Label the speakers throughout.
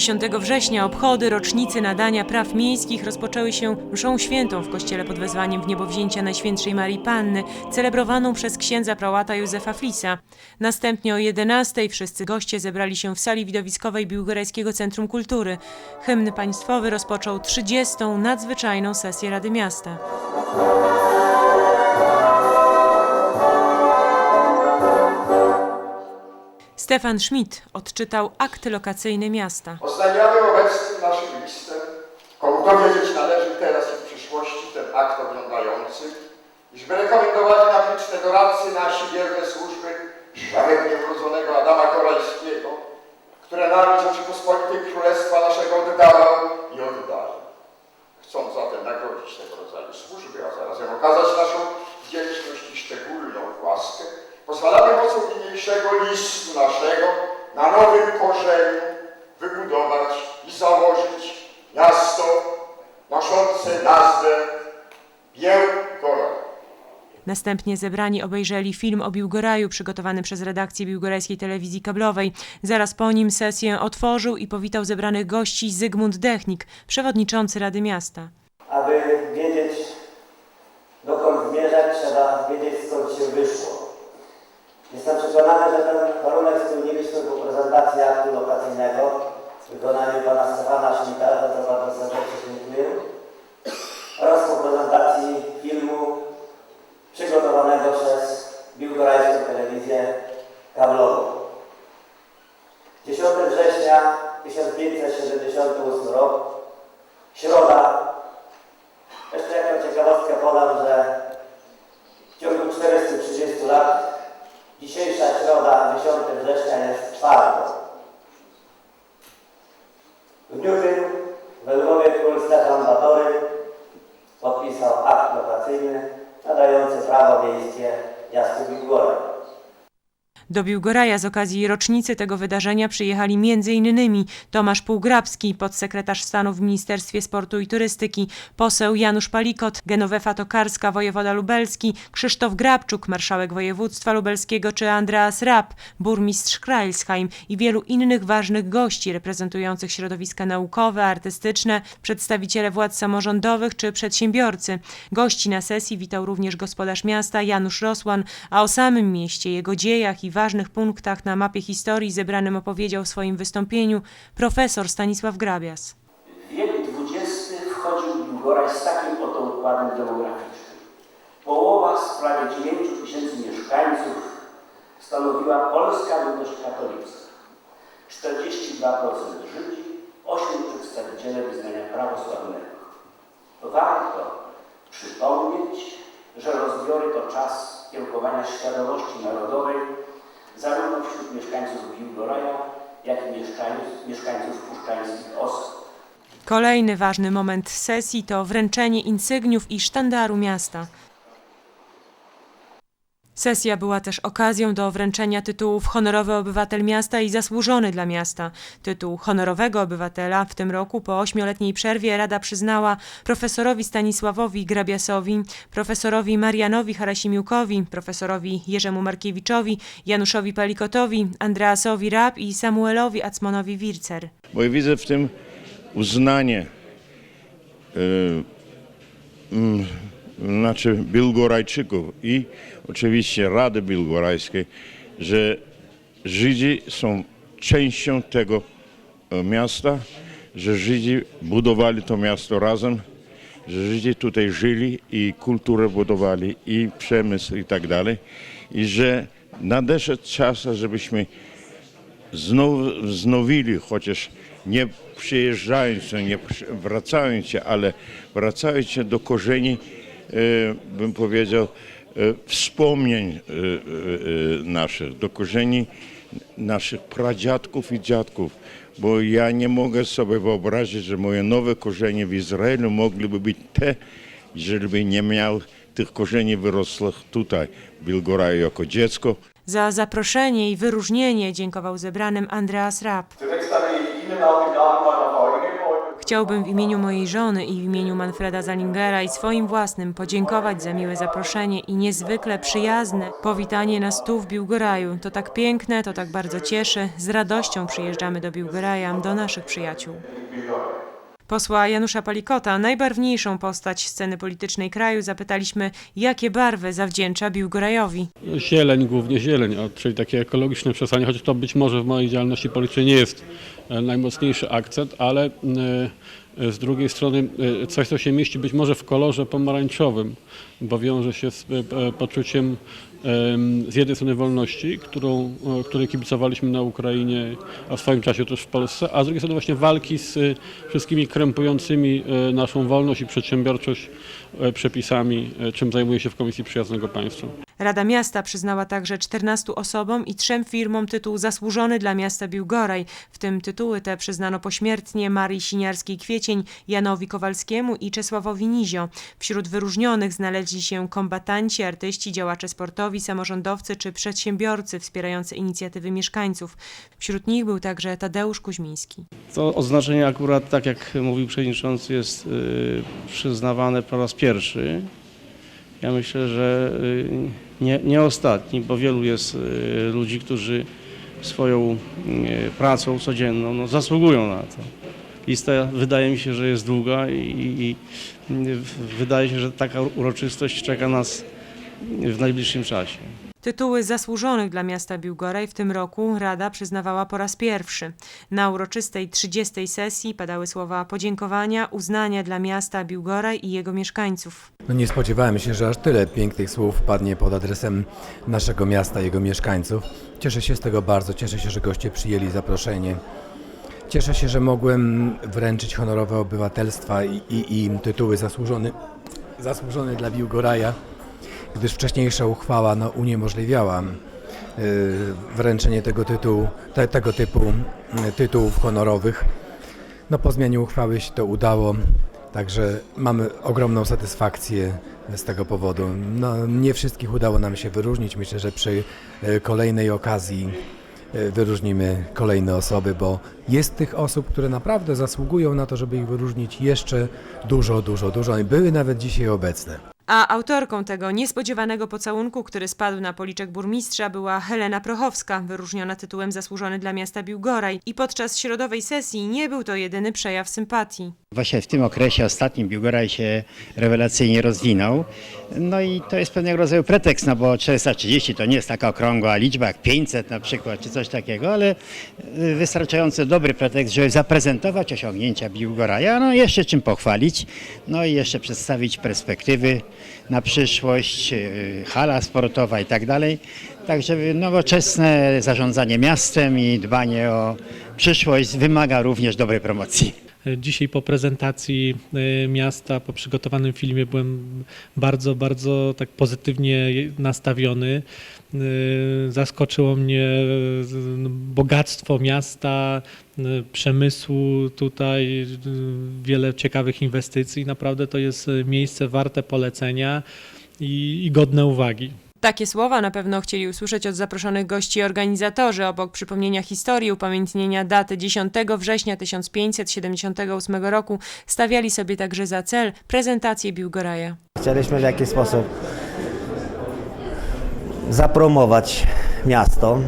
Speaker 1: 10 września obchody rocznicy nadania praw miejskich rozpoczęły się mszą świętą w kościele pod wezwaniem w niebowzięcia Najświętszej Marii Panny, celebrowaną przez księdza prałata Józefa Flisa. Następnie o 11 wszyscy goście zebrali się w sali widowiskowej Biłgorajskiego Centrum Kultury. Hymn państwowy rozpoczął 30. nadzwyczajną sesję Rady Miasta. Stefan Schmidt odczytał akt lokacyjny miasta.
Speaker 2: Oznajmiamy obecnym naszym listem, komu dowiedzieć należy teraz i w przyszłości ten akt oglądający, iżby rekomendowali na liczne doradcy nasi wierne służby szlachetnie urodzonego Adama Korajskiego, które nami Rzeczypospolitej Królestwa naszego oddawał i oddaje. Chcąc zatem nagrodzić tego rodzaju służby, a zarazem okazać naszą wdzięczność i szczególną łaskę, pozwalamy mocą niniejszego listu naszego na nowym korzeniu wybudować i założyć miasto noszące nazwę Białgorod.
Speaker 1: Następnie zebrani obejrzeli film o Biłgoraju przygotowany przez redakcję Biłgorajskiej Telewizji Kablowej. Zaraz po nim sesję otworzył i powitał zebranych gości Zygmunt Dechnik, przewodniczący Rady Miasta.
Speaker 3: Aby Jestem przekonany, że ten warunek spełniliśmy po prezentacji aktu lokacyjnego w wykonaniu pana Stefana Schmidta, za co bardzo serdecznie dziękuję, oraz po prezentacji filmu przygotowanego przez Biłgorajską Telewizję Kablową. 10 września 1578 rok, środa, jeszcze jaką ciekawostkę podam, że w ciągu 430 lat dzisiejsza środa, 10 września
Speaker 1: Do Biłgoraja z okazji rocznicy tego wydarzenia przyjechali m.in. Tomasz Półgrabski, podsekretarz stanu w Ministerstwie Sportu i Turystyki, poseł Janusz Palikot, Genowefa Tokarska, wojewoda lubelski, Krzysztof Grabczuk, marszałek województwa lubelskiego czy Andreas Rapp, burmistrz Kreilsheim i wielu innych ważnych gości reprezentujących środowiska naukowe, artystyczne, przedstawiciele władz samorządowych czy przedsiębiorcy. Gości na sesji witał również gospodarz miasta Janusz Rosłan, a o samym mieście, jego dziejach i ważnych punktach na mapie historii zebranym opowiedział w swoim wystąpieniu profesor Stanisław Grabias.
Speaker 4: W wiek XX wchodził Biłgoraj z takim oto układem demograficznym. Połowa z prawie 9 tysięcy mieszkańców stanowiła polska ludność katolicka. 42% Żydzi, 8 przedstawiciele wyznania prawosławnego. Warto przypomnieć, że rozbiory to czas kiełkowania świadomości narodowej zarówno wśród mieszkańców Biłgoraja, jak i mieszkańców, mieszkańców puszczańskich osób.
Speaker 1: Kolejny ważny moment sesji to wręczenie insygniów i sztandaru miasta. Sesja była też okazją do wręczenia tytułów Honorowy Obywatel Miasta i Zasłużony dla Miasta. Tytuł Honorowego Obywatela w tym roku po ośmioletniej przerwie Rada przyznała profesorowi Stanisławowi Grabiasowi, profesorowi Marianowi Harasimiukowi, profesorowi Jerzemu Markiewiczowi, Januszowi Palikotowi, Andreasowi Rapp i Samuelowi Acmonowi Wircer.
Speaker 5: Bo widzę w tym uznanie y, mm, znaczy Biłgorajczyków i oczywiście Rady Biłgorajskiej, że Żydzi są częścią tego e, miasta, że Żydzi budowali to miasto razem, że Żydzi tutaj żyli i kulturę budowali i przemysł i tak dalej. I że nadeszedł czas, żebyśmy znowu wznowili, chociaż nie przyjeżdżając, nie wracając ale wracając do korzeni, bym powiedział, e, wspomnień e, e, e, naszych, do korzeni naszych pradziadków i dziadków, bo ja nie mogę sobie wyobrazić, że moje nowe korzenie w Izraelu mogliby być te, jeżeli by nie miał tych korzeni wyrosłych tutaj, w Bilgoraju jako dziecko,
Speaker 1: Za zaproszenie i wyróżnienie dziękował zebranym Andreas Rapp. Chciałbym w imieniu mojej żony i w imieniu Manfreda Zalingera i swoim własnym podziękować za miłe zaproszenie i niezwykle przyjazne powitanie nas tu w Biłgoraju. To tak piękne, to tak bardzo cieszy. Z radością przyjeżdżamy do Biłgoraja, do naszych przyjaciół. Posła Janusza Palikota, najbarwniejszą postać sceny politycznej kraju, zapytaliśmy, jakie barwy zawdzięcza Biłgorajowi.
Speaker 6: Zieleń, głównie zieleń, czyli takie ekologiczne przesłanie, choć to być może w mojej działalności politycznej nie jest e, najmocniejszy akcent, ale e, z drugiej strony e, coś, co się mieści być może w kolorze pomarańczowym, bo wiąże się z e, e, poczuciem em, z jednej strony wolności, którą, e, której kibicowaliśmy na Ukrainie, a w swoim czasie też w Polsce, a z drugiej strony właśnie walki z e, wszystkimi krępującymi e, naszą wolność i przedsiębiorczość e, przepisami, e, czym zajmuje się w Komisji Przyjaznego Państwa.
Speaker 1: Rada Miasta przyznała także 14 osobom i trzem firmom tytuł zasłużony dla miasta Biłgoraj. W tym tytuły te przyznano pośmiertnie Marii Siniarskiej-Kwiecień, Janowi Kowalskiemu i Czesławowi Nizio. Wśród wyróżnionych znaleźli się kombatanci, artyści, działacze sportowi, samorządowcy czy przedsiębiorcy wspierający inicjatywy mieszkańców. Wśród nich był także Tadeusz Kuźmiński.
Speaker 7: To oznaczenie akurat, tak jak mówił przewodniczący, jest y, przyznawane po raz pierwszy. Ja myślę, że y, nie, nie ostatni, bo wielu jest y, ludzi, którzy swoją y, pracą codzienną no, zasługują na to. Lista wydaje mi się, że jest długa i, i wydaje się, że taka uroczystość czeka nas w najbliższym czasie.
Speaker 1: Tytuły zasłużonych dla miasta Biłgoraj w tym roku Rada przyznawała po raz pierwszy. Na uroczystej 30. sesji padały słowa podziękowania, uznania dla miasta Biłgoraj i jego mieszkańców.
Speaker 8: No nie spodziewałem się, że aż tyle pięknych słów padnie pod adresem naszego miasta jego mieszkańców. Cieszę się z tego bardzo, cieszę się, że goście przyjęli zaproszenie. Cieszę się, że mogłem wręczyć honorowe obywatelstwa i, i, i tytuły zasłużony, zasłużony dla Biłgoraja, gdyż wcześniejsza uchwała no, uniemożliwiała y, wręczenie tego, tytułu, te, tego typu y, tytułów honorowych. No po zmianie uchwały się to udało, także mamy ogromną satysfakcję z tego powodu. No, nie wszystkich udało nam się wyróżnić. Myślę, że przy e, kolejnej okazji wyróżnimy kolejne osoby, bo jest tych osób, które naprawdę zasługują na to, żeby ich wyróżnić jeszcze dużo, dużo, dużo i były nawet dzisiaj obecne.
Speaker 1: A autorką tego niespodziewanego pocałunku, który spadł na policzek burmistrza, była Helena Prochowska, wyróżniona tytułem zasłużony dla miasta Biłgoraj. I podczas środowej sesji nie był to jedyny przejaw sympatii.
Speaker 9: Właśnie w tym okresie ostatnim Biłgoraj się rewelacyjnie rozwinął. No i to jest pewnego rodzaju pretekst, no bo 430 to nie jest taka okrągła liczba jak 500 na przykład, czy coś takiego, ale y, wystarczająco dobry pretekst, żeby zaprezentować osiągnięcia Biłgoraja, no jeszcze czym pochwalić, no i jeszcze przedstawić perspektywy na przyszłość, y, hala sportowa i tak dalej. Także nowoczesne zarządzanie miastem i dbanie o przyszłość wymaga również dobrej promocji.
Speaker 10: Dzisiaj po prezentacji y, miasta, po przygotowanym filmie byłem bardzo, bardzo tak pozytywnie nastawiony. Y, Zaskoczyło mnie y, bogactwo miasta, y, przemysłu tutaj, wiele ciekawych inwestycji. Naprawdę to jest miejsce warte polecenia i, i godne uwagi.
Speaker 1: Takie słowa na pewno chcieli usłyszeć od zaproszonych gości organizatorzy. Obok przypomnienia historii, upamiętnienia daty 10 września 1578 roku stawiali sobie także za cel prezentację Biłgoraja.
Speaker 3: Chcieliśmy w jakiś sposób zapromować miasto,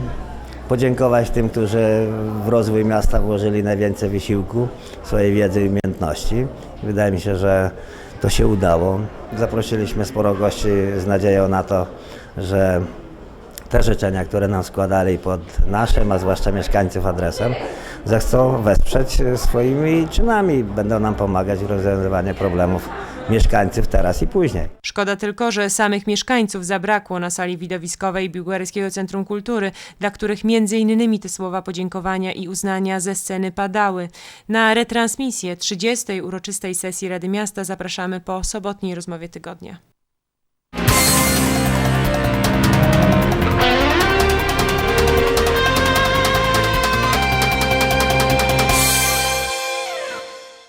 Speaker 3: podziękować tym, którzy w rozwój miasta włożyli najwięcej wysiłku, swojej wiedzy i umiejętności. Wydaje mi się, że to się udało. Zaprosiliśmy sporo gości z nadzieją na to, że te życzenia, które nam składali pod naszym, a zwłaszcza mieszkańców adresem, zechcą wesprzeć swoimi czynami. Będą nam pomagać w rozwiązywaniu problemów mieszkańców teraz i później.
Speaker 1: Szkoda tylko, że samych mieszkańców zabrakło na sali widowiskowej Biłgorajskiego Centrum Kultury, dla których między innymi te słowa podziękowania i uznania ze sceny padały. Na retransmisję 30. uroczystej sesji Rady Miasta zapraszamy po sobotniej rozmowie tygodnia.